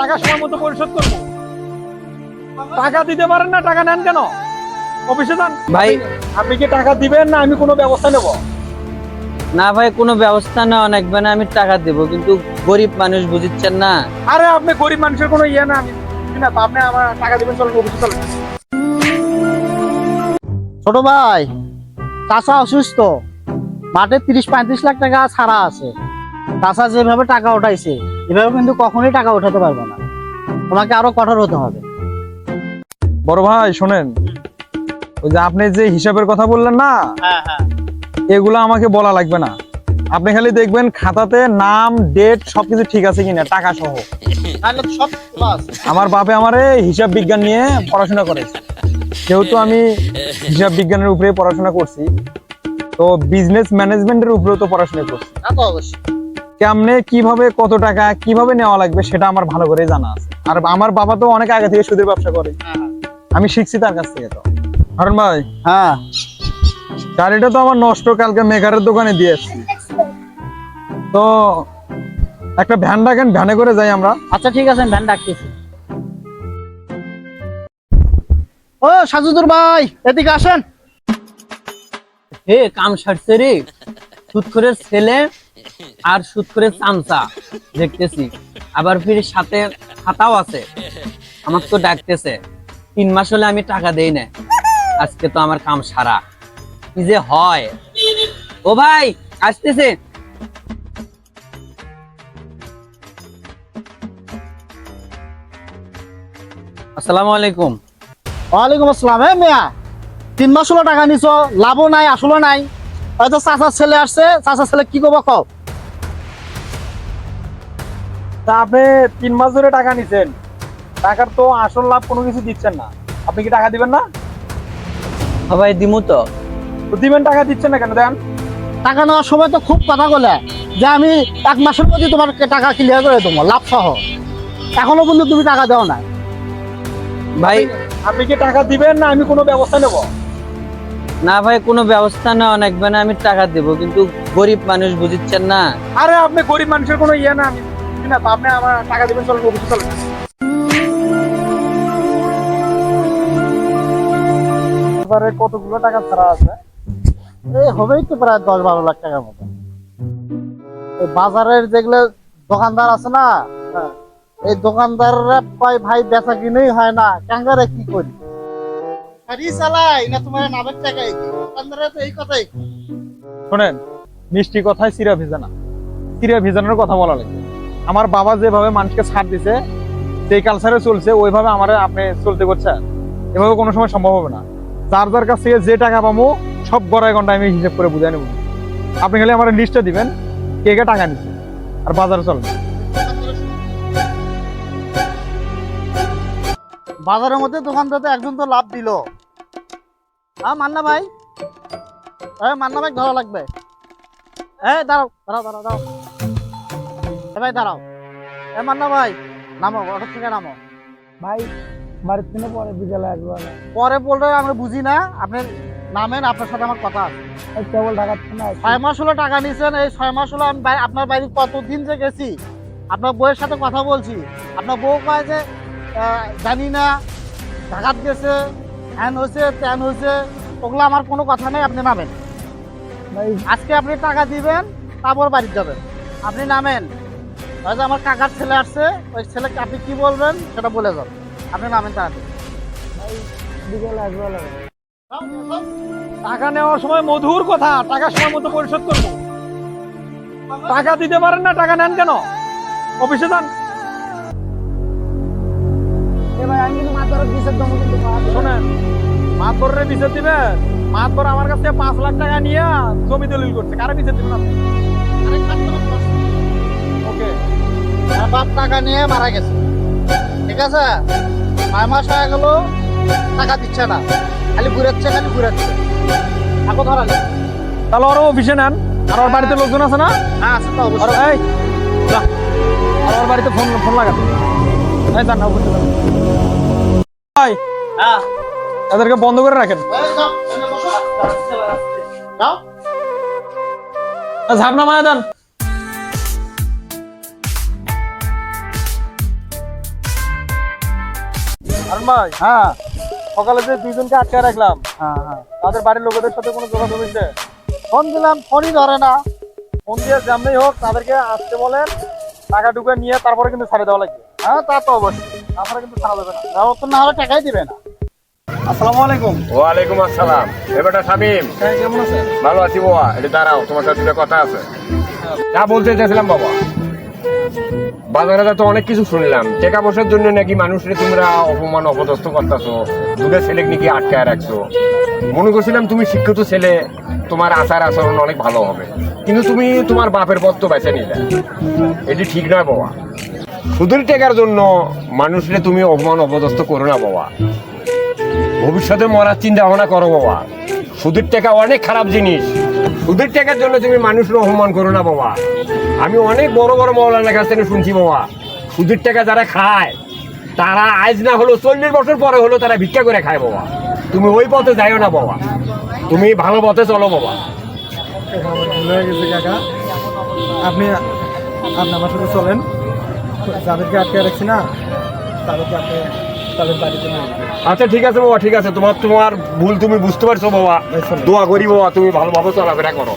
টাকা সময় মতো পরিশোধ করব। টাকা দিতে পারেন না টাকা নেন কেন? অফিসে যান। ভাই। আপনি কি টাকা দিবেন না আমি কোনো ব্যবস্থা নেব? না ভাই কোনো ব্যবস্থা নেওয়া লাগবে না আমি টাকা দেবো কিন্তু গরিব মানুষ বুঝিচ্ছেন না। আরে আপনি গরিব মানুষের কোনো ইয়ে না আমি না আপনি আমার টাকা দিবেন চলেন অফিসে চলেন। ছোট ভাই চাষা অসুস্থ। মাঠে তিরিশ পঁয়ত্রিশ লাখ টাকা ছাড়া আছে। চাষা যেভাবে টাকা উঠাইছে এভাবে কিন্তু কখনোই টাকা উঠাতে পারব না। তোমাকে আরও কঠোর হতে হবে। বড় ভাই শোনেন। ওই যে আপনি যে হিসাবের কথা বললেন না হ্যাঁ হ্যাঁ। এগুলো আমাকে বলা লাগবে না। আপনি খালি দেখবেন খাতাতে নাম ডেট সবকিছু ঠিক আছে কিনা টাকা সহ আমার বাপে আমারে হিসাব বিজ্ঞান নিয়ে পড়াশোনা করেছে। যেহেতু আমি হিসাব বিজ্ঞানের উপরে পড়াশোনা করছি তো বিজনেস ম্যানেজমেন্টের উপরেও তো পড়াশোনা করছি। তা তো অবশ্যই। কেমনে কীভাবে কত টাকা কীভাবে নেওয়া লাগবে সেটা আমার ভালো করে জানা আছে। আর আমার বাবা তো অনেক আগে থেকে সুদের ব্যবসা করে। আমি শিখছি তার কাছ থেকে তো। হারুন ভাই হ্যাঁ। গাড়িটা তো আমার নষ্ট কালকে মেকারের দোকানে দিয়ে এসছি। তো একটা ভ্যান ডাকেন ভ্যানে করে যাই আমরা। আচ্ছা ঠিক আছে ভ্যান ডাকতেছি। ও সাজুদুর ভাই এদিকে আসেন। হে কাম সারছে রে। সুৎখরের ছেলে আর সুৎখরের চামচা দেখতেছি। আবার ফির সাথে খাতাও আছে। আমার তো ডাকতেছে, তিন মাস হলে আমি টাকা দেই না। আজকে তো আমার কাম সারা। কি যে হয়? ও ভাই, আসতেছে। আসসালামু আলাইকুম। ওয়ালাইকুম আসসালাম। হ্যাঁ মিয়া, তিন মাস হলো টাকা নিছো, লাভও নাই আসলে নাই। হয়তো চাচার ছেলে আসছে চাচার ছেলে কি করব কও? তা আপনি তিন মাস ধরে টাকা নিছেন। টাকার তো আসল লাভ কোনো কিছু দিচ্ছেন না। আপনি কি টাকা দিবেন না? ভাই দিমু তো। দিবেন টাকা দিচ্ছেন না কেন? দেন। টাকা নেওয়ার সময় তো খুব কথা বলে যে আমি এক মাসের মধ্যে তোমার টাকা ক্লিয়ার করে দেবো লাভ সহ এখনও কিন্তু তুমি টাকা দেও না ভাই আপনি কি টাকা দিবেন না আমি কোনো ব্যবস্থা নেব? না ভাই, কোনো ব্যবস্থা নেওয়া লাগবে না আমি টাকা দেবো, কিন্তু গরিব মানুষ বুঝিচ্ছেন না। আরে আপনি গরিব মানুষের কোনো ইয়ে না না, আপনি আমার টাকা দিবেন, চলেন, অফিসে চলেন। কতগুলো টাকা ছাড়া আছে? এই হবেই তো প্রায় দশ বারো লাখ টাকার মতো। বাজারের যেগুলো দোকানদার আছে না এই দোকানদাররা কয়, ভাই, বেচা কিনেই হয় না। ক্যাঙ্গারে কি করি? গাড়ি চালাই না তোমার নামের টাকাই দোকানদাররা তো এই কথাই। শোনেন, মিষ্টি কথায় সিরা ভিজানা সিরা ভিজানোর কথা বলা লাগে। আমার বাবা যেভাবে মানুষকে ছাড় দিছে, সেই কালচারে চলছে, ওইভাবে আমার আপনি চলতে করছেন এভাবে কোনো সময় সম্ভব হবে না। যার যার কাছ থেকে যে টাকা পাবো সব গড়ায় ঘণ্টা আমি হিসেব করে বুঝাই নেব। আপনি খালি আমার লিস্টটা দিবেন, কে কে টাকা নিচ্ছে আর বাজারে চলবে বাজারের মধ্যে দোকানদার একজন তো লাভ দিল। হ্যাঁ মান্না ভাই। হ্যাঁ মান্না ভাই ধরা লাগবে। এই দাঁড়াও দাঁড়াও দাঁড়াও দাঁড়াও। এ ভাই দাঁড়াও। এ মান্না ভাই নামো অটো থেকে নামো। ভাই বাড়ির থেকে পরে বিকেলে একবার পরে বললে আমরা বুঝি না আপনি নামেন আপনার সাথে আমার কথা আছে। কেবল টাকা ছয় মাস হলো টাকা নিয়েছেন এই ছয় মাস হলো আমি আপনার বাড়ি কতদিন যে গেছি আপনার বউয়ের সাথে কথা বলছি আপনার বউ কয় যে জানি না। ঢাকাত গেছে হ্যান হয়েছে ত্যান হয়েছে ওগুলো আমার কোনো কথা নেই আপনি নামেন। আজকে আপনি টাকা দিবেন তারপর বাড়ি যাবেন। আপনি নামেন। হয়তো আমার কাকার ছেলে আসছে ওই ছেলেকে আপনি কি বলবেন সেটা বলে যান। আপনি নামেন তাড়াতাড়ি টাকা নেওয়ার সময় মধুর কথা টাকা সময় মতো পরিশোধ করব। টাকা দিতে পারেন না টাকা নেন কেন? অফিসে যান। শোনেন মাতবরের বিচার দিবেন মাতবর আমার কাছে পাঁচ লাখ টাকা নিয়ে জমি দলিল করছে। কারে বিচার দিবেন আপনি? ওকে। বাপ টাকা নিয়ে মারা গেছে। ঠিক আছে? ছয় মাস হয়ে গেল টাকা দিচ্ছে না। খালি ঘুরাচ্ছে খালি ঘুরাচ্ছে। এখন ধরালে তাহলে ওর অফিসে নেন। আর ওর বাড়িতে লোকজন আছে না? হ্যাঁ আছে তো অবশ্যই। আর ওর বাড়িতে ফোন ফোন লাগাতে ভাই হ্যাঁ। এদেরকে বন্ধ করে রাখেন। ঝাপনা মায়া দেন। ভাই হ্যাঁ। সকালে যে দুইজনকে আটকে রাখলাম হ্যাঁ হ্যাঁ। তাদের বাড়ির লোকেদের সাথে কোনো যোগাযোগ হয়েছে ফোন দিলাম ফোনই ধরে না। ফোন দিয়ে যেমনি হোক তাদেরকে আসতে বলেন টাকা টুকা নিয়ে তারপরে কিন্তু ছাড়ে দেওয়া লাগবে। হ্যাঁ তা তো অবশ্যই। তারপরে কিন্তু ছাড়া দেবে না। না হলে টাকাই দিবে না। আসসালামু আলাইকুম। ওয়ালাইকুম আসসালাম। এবারটা শামিম। হ্যাঁ কেমন আছেন? ভালো আছি বাবা এটা দাঁড়াও তোমার সাথে কথা আছে। যা বলতে চাইছিলাম বাবা। বাজারে তো অনেক কিছু শুনলাম। টাকা পয়সার জন্য নাকি মানুষের তোমরা অপমান অপদস্থ করতেছো। দুটো ছেলে নাকি আটকায় রাখছো। মনে করছিলাম তুমি শিক্ষিত ছেলে তোমার আচার আচরণ অনেক ভালো হবে। কিন্তু তুমি তোমার বাপের পথ তো বেছে নিলে। এটি ঠিক নয় বাবা। সুদের টাকার জন্য মানুষের তুমি অপমান, অপদস্থ করো না বাবা। ভবিষ্যতে মরার চিন্তা ভাবনা করো বাবা। সুদের টাকা অনেক খারাপ জিনিস। সুদের টাকার জন্য তুমি মানুষের অপমান করো না বাবা। আমি অনেক বড় বড় মৌলানার কাছ থেকে শুনছি বাবা। সুদের টাকা যারা খায়, তারা আজ না হলো চল্লিশ বছর পরে হলো তারা ভিক্ষা করে খায় বাবা। তুমি ওই পথে যাইও না বাবা। তুমি ভালো পথে চলো বাবা। আপনি আপনি আমার সাথে চলেন। যাদেরকে আটকে রাখছি না তাদেরকে আপনি তাদের বাড়িতে আচ্ছা ঠিক আছে বাবা ঠিক আছে। তোমার তোমার ভুল তুমি বুঝতে পারছ বাবা। দোয়া করি বাবা তুমি ভালোভাবে চলাফেরা করো।